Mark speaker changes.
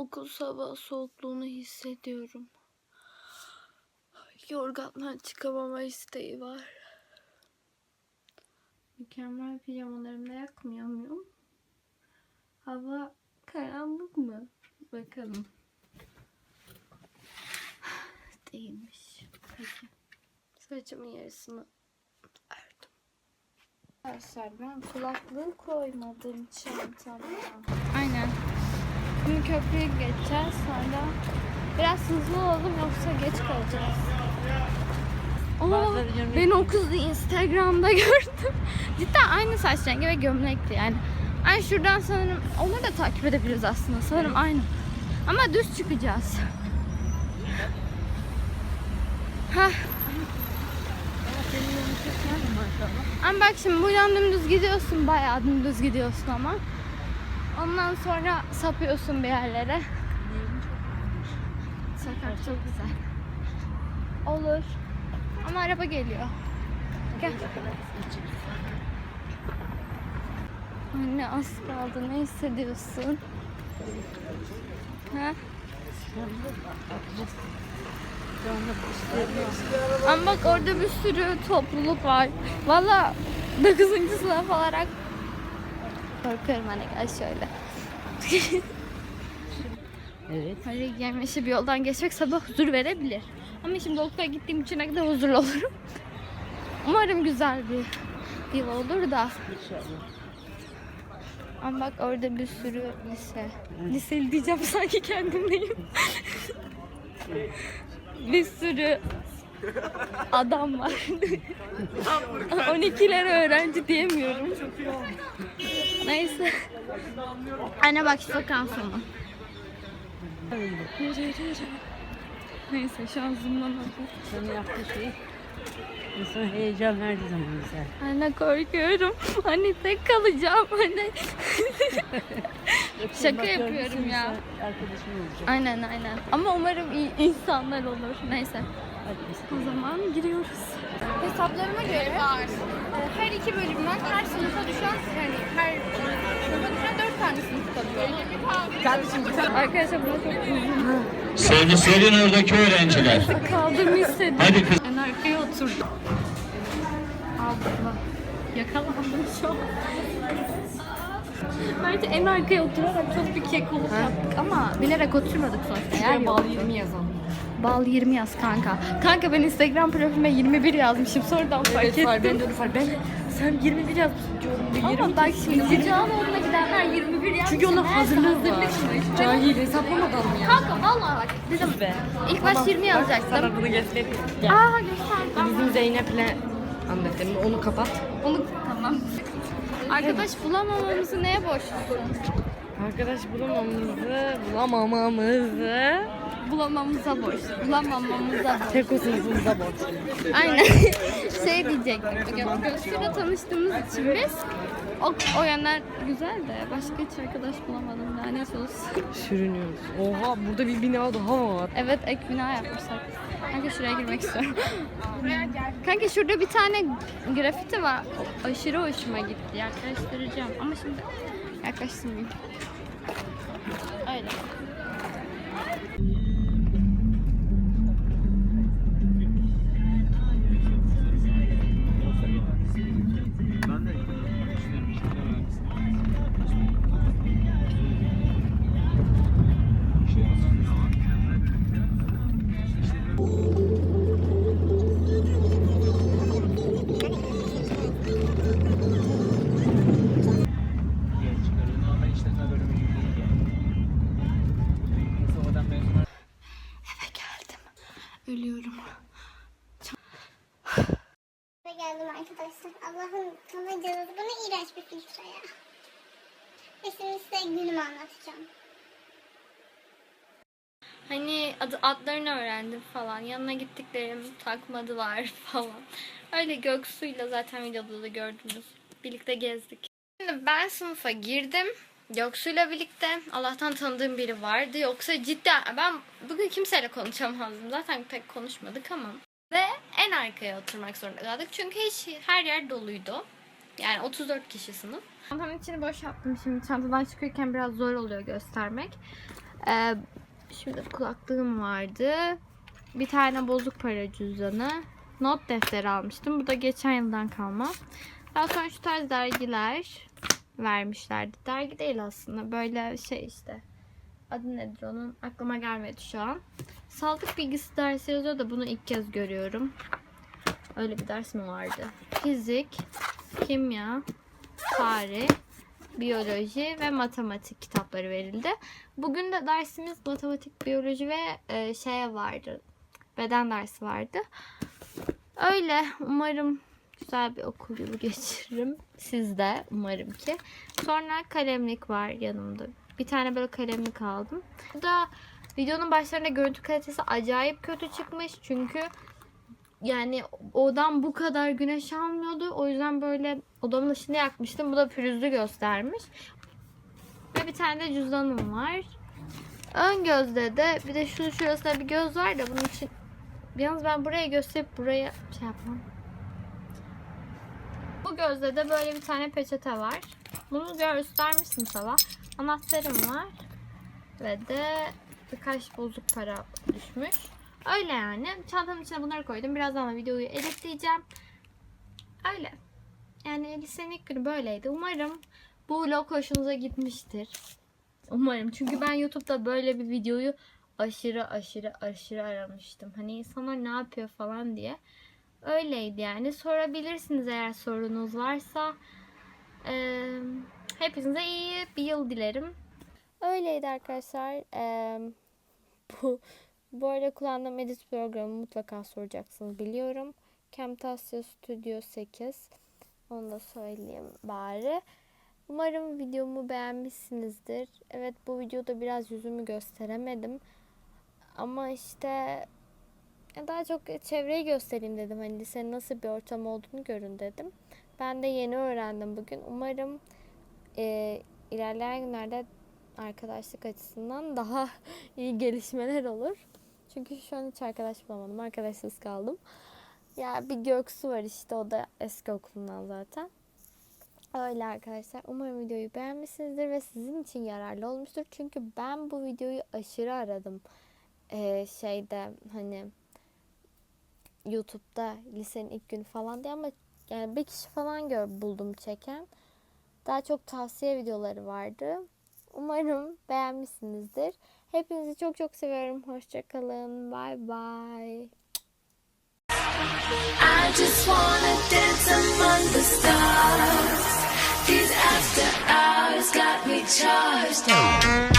Speaker 1: okul sabah soğukluğunu hissediyorum. Yorgandan çıkamama isteği var. Mükemmel pijamalarımda yakmıyor muyum? Hava karanlık mı? Bakalım. Değilmiş. Peki. Saçımın yarısını. Arkadaşlar ben kulaklığı koymadım çantama. Şimdi köprüyü geçeceğiz sonra biraz hızlı olalım yoksa geç kalacağız. Oo, ben o kızı Instagram'da gördüm. Cidden aynı saç rengi ve gömlekli yani. Ay şuradan sanırım onları da takip edebiliriz aslında. Sanırım aynı. Ama düz çıkacağız. Hah. Ama bak şimdi buradan dümdüz gidiyorsun. Bayağı dümdüz gidiyorsun ama. Ondan sonra sapıyorsun bir yerlere. Sokak çok güzel. Olur. Ama araba geliyor. Gel. Anne az kaldı. Ne hissediyorsun? Ha? Ama bak orada bir sürü topluluk var. Valla 9. sınıf olarak korkuyorum hani gel şöyle.
Speaker 2: Evet.
Speaker 1: Hani gelmişi bir yoldan geçmek sabah huzur verebilir. Ama şimdi okula gittiğim için ne kadar huzurlu olurum. Umarım güzel bir yıl olur da. Ama bak orada bir sürü lise. Liseli diyeceğim sanki kendimdeyim. bir sürü adam var. 12'lere öğrenci diyemiyorum. Neyse. Anne bak şu sokağın sonu. Neyse şu an zoomlamadım.
Speaker 2: Şey insana heyecan verdiği zaman güzel.
Speaker 1: Anne korkuyorum. Anne tek kalacağım. Anne. Şaka yapıyorum ya.
Speaker 2: insan Arkadaşım olacak.
Speaker 1: Aynen aynen. Ama umarım iyi insanlar olur. Neyse. O zaman giriyoruz. Hesaplarıma göre e, her iki bölümden her sınıfa düşen yani her sınıfa düşen dört tane sınıf kalıyor. Kardeşim Arkadaşlar burada çok uzun.
Speaker 3: Sevgili Selin oradaki öğrenciler.
Speaker 1: Kaldığımı hissediyorum.
Speaker 3: Hadi kız.
Speaker 1: En arkaya oturdum. Allah. Yakalandım şu an. Bence en arkaya oturarak çok bir kekoluk yaptık ama bilerek oturmadık sonuçta. Yer bal 20 yazalım. Bal 20 yaz kanka. Kanka ben Instagram profilime 21 yazmışım. Sonradan fark ettim.
Speaker 2: ben de onu fark ben sen 21 yazmışsın diyorum.
Speaker 1: Ama bak şimdi Cicaloğlu'na gidenler 21 yazmış.
Speaker 2: Çünkü
Speaker 1: Meğerse
Speaker 2: hazırlığı var. Cahil hesaplamadan mı ya?
Speaker 1: Kanka vallahi bak dedim.
Speaker 2: Be.
Speaker 1: İlk baş 20 yazacaktım.
Speaker 2: Sana bunu göstereyim. Gel.
Speaker 1: Aa göster.
Speaker 2: Bizim Zeynep'le anlatayım. Onu kapat.
Speaker 1: Onu tamam. Arkadaş bulamamamızı neye borçlusun?
Speaker 2: Arkadaş bulamamamızı, bulamamamızı
Speaker 1: Bulamamıza borçlu. Bulamamamıza borçlu.
Speaker 2: tek sınıfımıza borçluyuz.
Speaker 1: Aynen. şey diyecektim. Gö Göster'le tanıştığımız için biz o, o yönler güzel de başka hiç arkadaş bulamadım. Lanet olsun.
Speaker 2: Sürünüyoruz. Oha burada bir bina daha var.
Speaker 1: Evet ek bina yapmışlar. Kanka şuraya girmek istiyorum. Kanka şurada bir tane grafiti var. Aşırı hoşuma gitti. Yaklaştıracağım ama şimdi yaklaştırmayayım. Öyle. Eve Ölüyorum.
Speaker 4: Ve geldim arkadaşlar. Allah'ın sana cezası. Bu ne iğrenç bir filtre ya. Ve şimdi size günümü anlatacağım.
Speaker 1: Hani adı, adlarını öğrendim falan. Yanına gittiklerim takmadılar falan. Öyle Göksu'yla zaten videoda da gördünüz. Birlikte gezdik. Şimdi ben sınıfa girdim. Göksu'yla birlikte Allah'tan tanıdığım biri vardı. Yoksa cidden ben bugün kimseyle konuşamazdım. Zaten pek konuşmadık ama. Ve en arkaya oturmak zorunda kaldık. Çünkü hiç her yer doluydu. Yani 34 kişi sınıf. Çantanın içini boş yaptım şimdi. Çantadan çıkıyorken biraz zor oluyor göstermek.
Speaker 5: Ee, şimdi kulaklığım vardı. Bir tane bozuk para cüzdanı. Not defteri almıştım. Bu da geçen yıldan kalma. Daha sonra şu tarz dergiler vermişlerdi. Dergi değil aslında. Böyle şey işte. Adı nedir onun? Aklıma gelmedi şu an. Sağlık bilgisi dersi yazıyor da bunu ilk kez görüyorum. Öyle bir ders mi vardı? Fizik, kimya, tarih, biyoloji ve matematik kitapları verildi. Bugün de dersimiz matematik, biyoloji ve e, şeye vardı. Beden dersi vardı. Öyle. Umarım güzel bir okul yılı geçiririm. Siz de umarım ki. Sonra kalemlik var yanımda. Bir tane böyle kalemlik aldım. Bu da videonun başlarında görüntü kalitesi acayip kötü çıkmış. Çünkü yani odam bu kadar güneş almıyordu. O yüzden böyle odamın ışığını yakmıştım. Bu da pürüzlü göstermiş. Ve bir tane de cüzdanım var. Ön gözde de bir de şu şurasında bir göz var da bunun için yalnız ben buraya gösterip buraya şey yapmam. Bu gözde de böyle bir tane peçete var. Bunu göstermiştim sabah. Anahtarım var. Ve de birkaç bozuk para düşmüş. Öyle yani. Çantamın içine bunları koydum. Birazdan da videoyu editleyeceğim. Öyle. Yani lisenin ilk günü böyleydi. Umarım bu vlog hoşunuza gitmiştir. Umarım. Çünkü ben YouTube'da böyle bir videoyu aşırı aşırı aşırı aramıştım. Hani insanlar ne yapıyor falan diye. Öyleydi yani. Sorabilirsiniz eğer sorunuz varsa. Ee, hepinize iyi bir yıl dilerim. Öyleydi arkadaşlar. Ee, bu bu arada kullandığım edit programı mutlaka soracaksınız biliyorum. Camtasia Studio 8. Onu da söyleyeyim bari. Umarım videomu beğenmişsinizdir. Evet bu videoda biraz yüzümü gösteremedim. Ama işte daha çok çevreyi göstereyim dedim. Hani lisenin nasıl bir ortam olduğunu görün dedim. Ben de yeni öğrendim bugün. Umarım e, ilerleyen günlerde arkadaşlık açısından daha iyi gelişmeler olur. Çünkü şu an hiç arkadaş bulamadım. Arkadaşsız kaldım. Ya bir Göksu var işte o da eski okulundan zaten. Öyle arkadaşlar. Umarım videoyu beğenmişsinizdir ve sizin için yararlı olmuştur. Çünkü ben bu videoyu aşırı aradım. Ee, şeyde hani YouTube'da lisenin ilk günü falan diye ama yani bir kişi falan gör, buldum çeken. Daha çok tavsiye videoları vardı. Umarım beğenmişsinizdir. Hepinizi çok çok seviyorum. Hoşçakalın. Bye bye.
Speaker 1: I just wanna dance among the stars. These after hours got me charged.